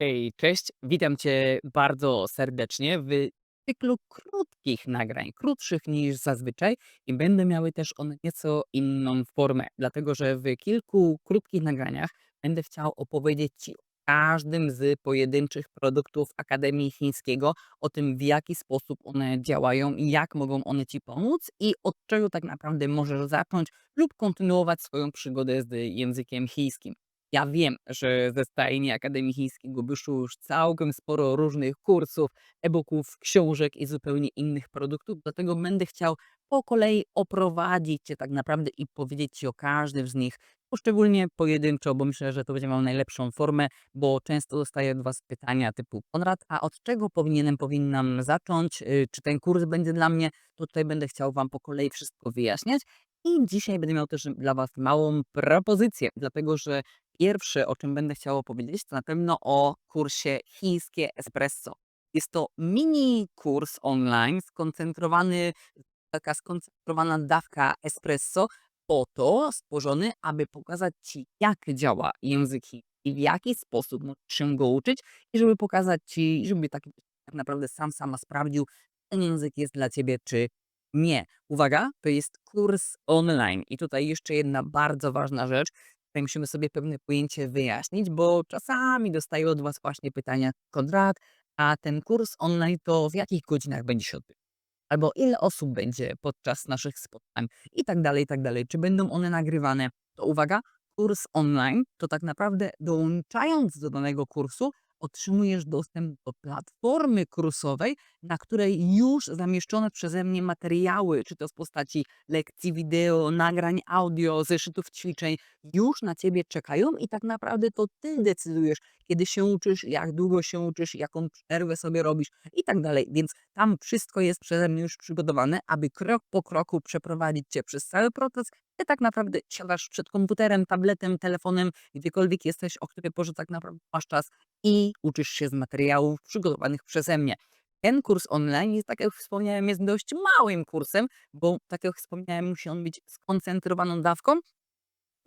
Hej, cześć. Witam cię bardzo serdecznie w cyklu krótkich nagrań, krótszych niż zazwyczaj i będą miały też one nieco inną formę, dlatego że w kilku krótkich nagraniach będę chciał opowiedzieć ci o każdym z pojedynczych produktów Akademii Chińskiego, o tym w jaki sposób one działają i jak mogą one ci pomóc i od czego tak naprawdę możesz zacząć lub kontynuować swoją przygodę z językiem chińskim. Ja wiem, że ze stajni Akademii Chińskiego wyszło już całkiem sporo różnych kursów, e-booków, książek i zupełnie innych produktów, dlatego będę chciał po kolei oprowadzić cię tak naprawdę i powiedzieć ci o każdym z nich, poszczególnie pojedynczo, bo myślę, że to będzie miało najlepszą formę, bo często dostaję od was pytania typu Konrad, a od czego powinienem, powinnam zacząć? Y, Czy ten kurs będzie dla mnie? To tutaj będę chciał wam po kolei wszystko wyjaśniać. I dzisiaj będę miał też dla Was małą propozycję, dlatego że Pierwsze, o czym będę chciał opowiedzieć, to na pewno o kursie Chińskie Espresso. Jest to mini kurs online skoncentrowany, taka skoncentrowana dawka espresso, po to stworzony, aby pokazać Ci, jak działa język i w jaki sposób się go uczyć i żeby pokazać Ci, żeby tak, tak naprawdę sam sama sprawdził, ten język jest dla Ciebie, czy nie. Uwaga, to jest kurs online. I tutaj jeszcze jedna bardzo ważna rzecz. Tutaj musimy sobie pewne pojęcie wyjaśnić, bo czasami dostaję od Was właśnie pytania, Konrad, a ten kurs online to w jakich godzinach będzie się odbywał? Albo ile osób będzie podczas naszych spotkań i tak dalej, i tak dalej. Czy będą one nagrywane? To uwaga, kurs online to tak naprawdę dołączając do danego kursu otrzymujesz dostęp do platformy kursowej, na której już zamieszczone przeze mnie materiały, czy to w postaci lekcji wideo, nagrań audio, zeszytów ćwiczeń, już na ciebie czekają i tak naprawdę to ty decydujesz, kiedy się uczysz, jak długo się uczysz, jaką przerwę sobie robisz i tak dalej. Więc tam wszystko jest przeze mnie już przygotowane, aby krok po kroku przeprowadzić cię przez cały proces. Ty tak naprawdę siadasz przed komputerem, tabletem, telefonem, gdziekolwiek jesteś, o której porze tak naprawdę masz czas i uczysz się z materiałów przygotowanych przeze mnie. Ten kurs online jest, tak jak wspomniałem, jest dość małym kursem, bo tak jak wspomniałem, musi on być skoncentrowaną dawką,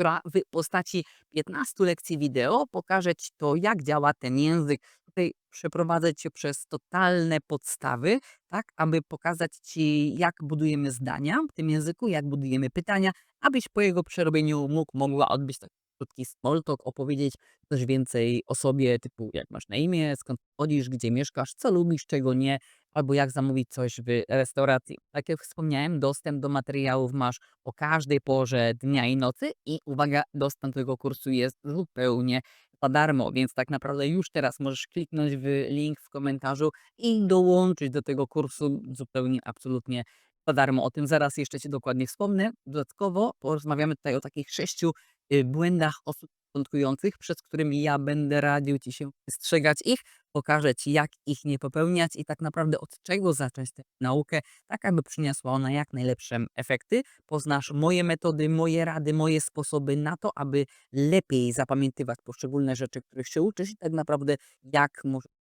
która w postaci 15 lekcji wideo pokaże Ci to, jak działa ten język. Tutaj przeprowadzę Cię przez totalne podstawy, tak, aby pokazać Ci, jak budujemy zdania w tym języku, jak budujemy pytania, abyś po jego przerobieniu mógł, mogła odbyć taki krótki small talk, opowiedzieć coś więcej o sobie, typu jak masz na imię, skąd chodzisz, gdzie mieszkasz, co lubisz, czego nie, albo jak zamówić coś w restauracji. Tak jak wspomniałem, dostęp do materiałów masz o każdej porze dnia i nocy i uwaga, dostęp do tego kursu jest zupełnie za darmo, więc tak naprawdę już teraz możesz kliknąć w link w komentarzu i dołączyć do tego kursu zupełnie, absolutnie za darmo. O tym zaraz jeszcze Ci dokładnie wspomnę. Dodatkowo porozmawiamy tutaj o takich sześciu y, błędach osób początkujących, przed którymi ja będę radził Ci się wystrzegać ich. Pokażę Ci, jak ich nie popełniać i tak naprawdę od czego zacząć tę naukę, tak aby przyniosła ona jak najlepsze efekty. Poznasz moje metody, moje rady, moje sposoby na to, aby lepiej zapamiętywać poszczególne rzeczy, których się uczysz i tak naprawdę jak możesz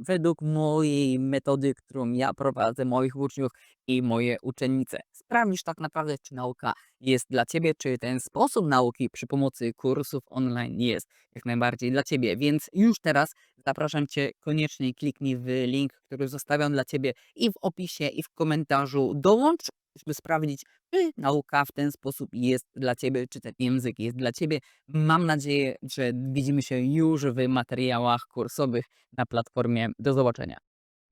według mojej metody, którą ja prowadzę, moich uczniów i moje uczennice. Sprawdzisz tak naprawdę, czy nauka jest dla Ciebie, czy ten sposób nauki przy pomocy kursów online jest jak najbardziej dla Ciebie. Więc już teraz zapraszam Cię, koniecznie kliknij w link, który zostawiam dla Ciebie i w opisie, i w komentarzu. Dołącz, żeby sprawdzić, czy nauka w ten sposób jest dla Ciebie, czy ten język jest dla Ciebie. Mam nadzieję, że widzimy się już w materiałach kursowych na platformie. Do zobaczenia.